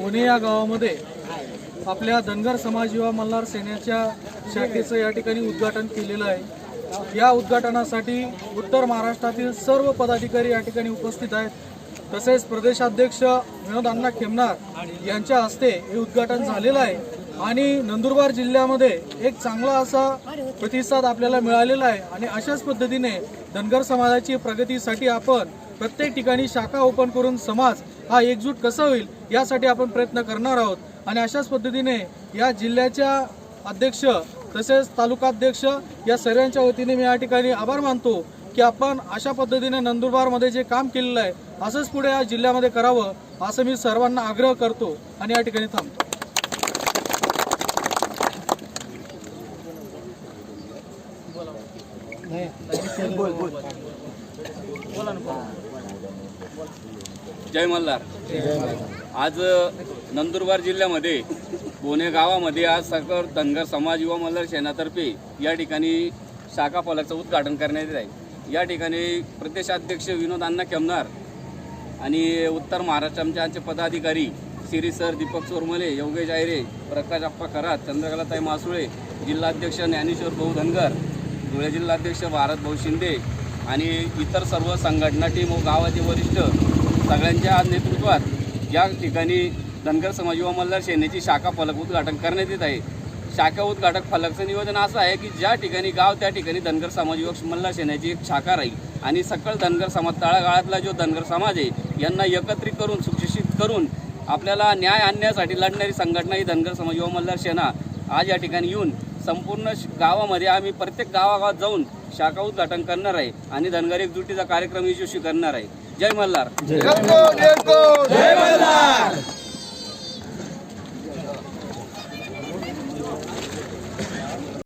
पुणे या गावामध्ये आपल्या धनगर समाज युवा मल्हार सेनेच्या शाखेचं या ठिकाणी उद्घाटन केलेलं आहे. या उद्घाटनासाठी उत्तर महाराष्ट्रातील सर्व पदाधिकारी या ठिकाणी उपस्थित आहेत. तसेच प्रदेशाध्यक्ष विनोद अण्णा खेमनार यांच्या हस्ते हे उद्घाटन झालेलं आहे. आणि नंदुरबार जिल्ह्यामध्ये एक चांगला असा प्रतिसाद आपल्याला मिळालेला आहे. आणि अशाच पद्धतीने धनगर समाजाची प्रगतीसाठी आपण प्रत्येक ठिकाणी शाखा ओपन करून समाज हा एकजूट कसा होईल यासाठी आपण प्रयत्न करणार आहोत. आणि अशाच पद्धतीने या जिल्ह्याच्या अध्यक्ष तसेच तालुकाध्यक्ष या सर्वांच्या वतीने मी या ठिकाणी आभार मानतो की आपण अशा पद्धतीने नंदुरबारमध्ये जे काम केलेलं आहे असंच पुढे या जिल्ह्यामध्ये करावं असं मी सर्वांना आग्रह करतो आणि या ठिकाणी थांबतो. जय मल्हार. आज नंदुरबार जिल्ह्यामध्ये पुणे गावामध्ये आज सकल धनगर समाज युवा मल्हार सेनातर्फे या ठिकाणी शाखा फलकचं उद्घाटन करण्यात येत आहे. या ठिकाणी प्रदेशाध्यक्ष विनोद अण्णा केमनार आणि उत्तर महाराष्ट्र आमचे पदाधिकारी श्री सर दीपक चोरमले योगेश आयरे प्रकाश अप्पा खरात चंद्रकलाताई मासुळे जिल्हाध्यक्ष ज्ञानेश्वर भाऊ धनगर धुळे जिल्हाध्यक्ष भारत भाऊ शिंदे आणि इतर सर्व संघटना टीम व गावाचे वरिष्ठ सगळ्यांच्या नेतृत्वात या ठिकाणी धनगर समाज युवा मल्हार सेनेची शाखा फलक उद्घाटन करण्यात येत आहे. शाखा उद्घाटक फलकचं नियोजन असं आहे की ज्या ठिकाणी गाव त्या ठिकाणी धनगर समाज युवक मल्हार सेनेची एक शाखा राहील. आणि सकल धनगर समाज तळागाळातला जो धनगर समाज आहे यांना एकत्रित करून सुशिक्षित करून आपल्याला न्याय आणण्यासाठी लढणारी संघटना ही धनगर समाज युवा मल्हार सेना आज या ठिकाणी येऊन संपूर्ण श- गावामध्ये आम्ही प्रत्येक गावागावात जाऊन शाखा उद्घाटन करणार आहे आणि धनगर एकजुटीचा कार्यक्रम यशस्वी करणार आहे. जय मल्हार. जय मल्हार.